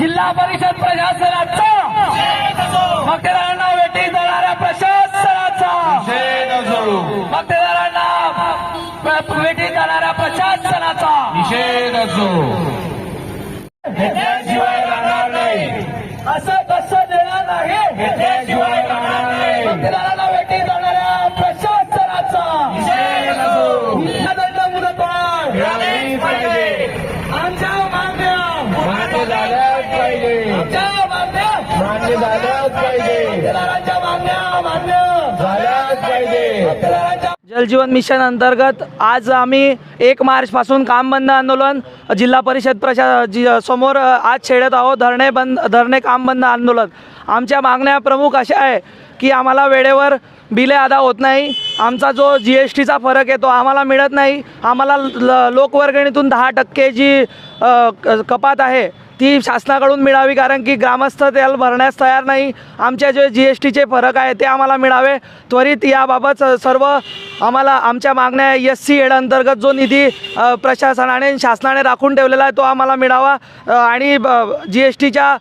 जिल्हा परिषद प्रशासनाचा. मतदारांना वेटी देणाऱ्या प्रशासनाचा. मतदारांना वेटी देणाऱ्या प्रशासनाचा. निषेध असो घेतल्याशिवाय राहणार नाही. असं कसं देणार नाही. जलजीवन मिशन अंतर्गत आज आम्ही एक मार्चपासून काम बंद आंदोलन जिल्हा परिषद प्रशा जि समोर आज छेडत आहोत धरणे बंद धरणे काम बंद आंदोलन. आमच्या मागण्या प्रमुख अशा आहे की आम्हाला वेळेवर बिले अदा होत नाही. आमचा जो जी एस टीचा फरक आहे तो आम्हाला मिळत नाही. आम्हाला ल लोकवर्गणीतून दहा टक्के जी कपात आहे ती शासनाकडून मिळावी कारण की ग्रामस्थ त्याला भरण्यास तयार नाही. आमच्या जे जी एस टीचे फरक आहे ते आम्हाला मिळावे. त्वरित याबाबत सर्व आम्हाला आमच्या मागण्या एस सी एड अंतर्गत जो निधी प्रशासनाने शासनाने राखून ठेवलेला आहे तो आम्हाला मिळावा. आणि जी एस टीच्या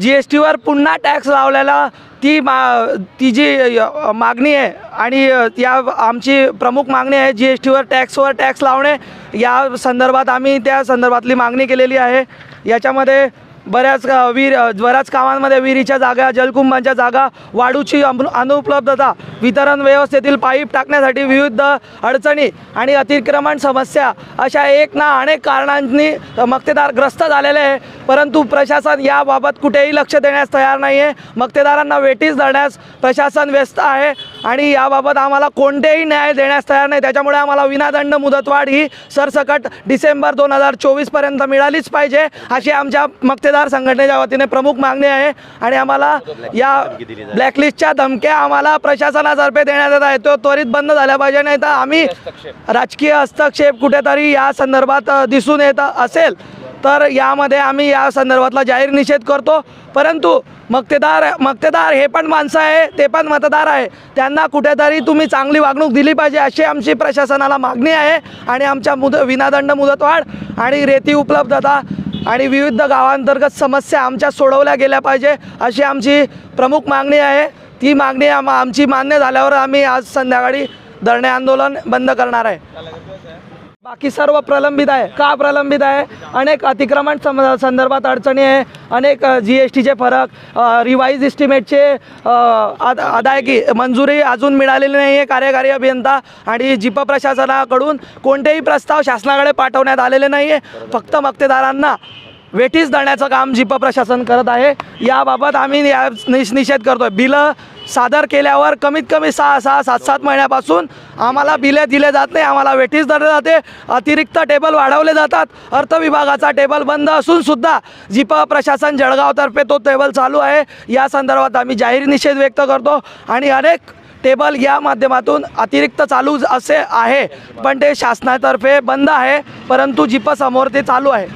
जी एस टीवर पुन्हा टॅक्स लावलेला ती मा ती जी मागणी आहे आणि या आमची प्रमुख मागणी आहे जी एस टीवर टॅक्सवर टॅक्स लावणे. या संदर्भात आम्ही त्या संदर्भातली मागणी केलेली आहे. याच्यामध्ये बऱ्याच विहीर बऱ्याच कामांमध्ये विहिरीच्या जागा जलकुंभांच्या जागा वाढूची अनु अनुपलब्धता वितरण व्यवस्थेतील पाईप टाकण्यासाठी विविध अडचणी आणि अतिक्रमण समस्या अशा एक ना अनेक कारणांनी मक्तेदार ग्रस्त झालेले आहे. परंतु प्रशासन याबाबत कुठेही लक्ष देण्यास तयार नाही आहे मक्तेदारांना वेटीस धरण्यास प्रशासन व्यस्त आहे. आणि याबाबत आम्हाला कोणतेही न्याय देण्यास तयार नाही. त्याच्यामुळे आम्हाला विनादंड मुदतवाढ ही सरसकट डिसेंबर दोन हजार चोवीसपर्यंत मिळालीच पाहिजे अशी आमच्या मक्तेदार संघटनेच्या वतीने प्रमुख मागणी आहे. आणि आम्हाला या ब्लॅकलिस्टच्या धमक्या आम्हाला प्रशासनातर्फे देण्यात येत आहे तो त्वरित बंद झाल्या पाहिजे नाही तर आम्ही राजकीय हस्तक्षेप कुठेतरी या संदर्भात दिसून येत असेल. तर यामध्ये आम्ही या संदर्भातला जाहीर निषेध करतो. परंतु मक्तेदार मक्तेदार हे पण माणसं आहे ते पण मतदार आहे. त्यांना कुठेतरी तुम्ही चांगली वागणूक दिली पाहिजे अशी आमची प्रशासनाला मागणी आहे आणि आमच्या मुद विनादंड मुदतवाढ आणि रेती उपलब्धता आणि विविध गावांतर्गत समस्या आमच्या सोडवल्या गेल्या पाहिजे अशी आमची प्रमुख मागणी आहे. ती मागणी आम आमची मान्य झाल्यावर आम्ही आज संध्याकाळी धरणे आंदोलन बंद करणार आहे. बाकी सर्व प्रलंबित आहे. का प्रलंबित आहे? अनेक अतिक्रमण सम संदर्भात अडचणी आहे. अनेक जी एस टीचे फरक रिवाईज इस्टिमेटचे अ, अदायगी मंजुरी अजून मिळालेली नाही आहे कार्यकारी अभियंता आणि जिप प्रशासनाकडून कोणतेही प्रस्ताव शासनाकडे पाठवण्यात आलेले नाही आहे फक्त मक्तेदारांना वेटीस देण्याचं काम जिप प्रशासन करत आहे. याबाबत आम्ही या निष निषेध करतो आहे बिलं सादर केल्यावर कमीत कमी सहा सहा सात सात महिन्यापासून आम्हाला बिले दिले जात नाही आम्हाला वेटीस धरले जाते अतिरिक्त टेबल वाढवले जातात अर्थ विभागाचा टेबल बंद असून सुद्धा जिप प्रशासन जळगावतर्फे तो टेबल चालू आहे. या संदर्भात आम्ही जाहीर निषेध व्यक्त करतो आणि अनेक टेबल या माध्यमातून अतिरिक्त चालू असे आहे पण ते शासनातर्फे बंद आहे परंतु जिप समोर ते चालू आहे.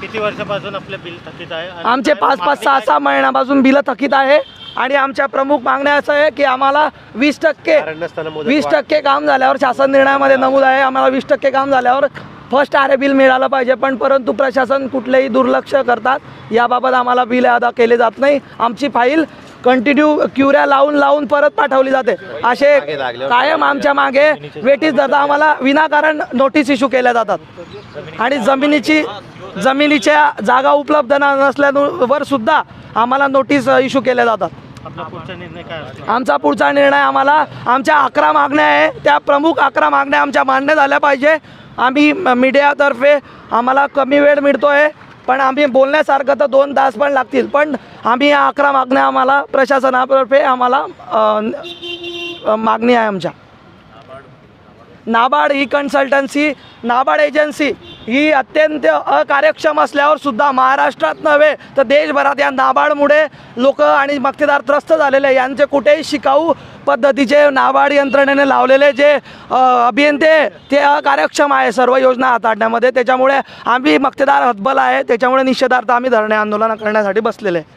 किती वर्षापासून आपले बिल थकीत आहे? आमचे पाच पाच सहा? सहा महिन्यापासून बिलं थकीत आहे. आणि आमच्या प्रमुख मागण्या असं आहे की आम्हाला वीस टक्के वीस. टक्के काम झाल्यावर शासन निर्णयामध्ये नमूद आहे. आम्हाला वीस टक्के काम झाल्यावर फर्स्ट आरे बिल मिळालं पाहिजे. पण परंतु प्रशासन कुठलेही दुर्लक्ष करतात याबाबत आम्हाला बिल अदा केले जात नाही. आमची फाईल कंटिन्यू क्युऱ्या लावून लावून परत पाठवली जाते. असे कायम आमच्या मागे वेटीस जाता आम्हाला विनाकारण नोटीस इश्यू केल्या जातात. आणि जमिनीची जमिनीच्या जागा उपलब्ध नसल्यावर सुद्धा आम्हाला नोटीस इश्यू केल्या जातात. आपला पुढचा निर्णय काय असतो आमचा पुढचा निर्णय आम्हाला आमच्या अकरा मागण्या आहे त्या प्रमुख अकरा मागण्या आमच्या मान्य झाल्या पाहिजे. आम्ही मीडियातर्फे आम्हाला कमी वेळ मिळतो आहे पण आम्ही बोलण्यासारखं तर दोन तास पण लागतील. पण आम्ही या अकरा मागण्या आम्हाला प्रशासनातर्फे आम्हाला मागणी आहे आमच्या. नाबार्ड. ही कन्सल्टन्सी नाबार्ड एजन्सी ही अत्यंत अकार्यक्षम असल्यावर सुद्धा महाराष्ट्रात नव्हे तर देशभरात या नाबार्डमुळे लोक आणि मक्तेदार त्रस्त झालेले आहे. यांचे कुठेही शिकाऊ पद्धतीचे नाबार्ड यंत्रणेने लावलेले जे अभियंते ते अकार्यक्षम आहे सर्व योजना हाताळण्यामध्ये. त्याच्यामुळे आम्ही मक्तेदार हतबल आहे. त्याच्यामुळे निषेधार्थ आम्ही धरणे आंदोलन करण्यासाठी बसलेले आहे.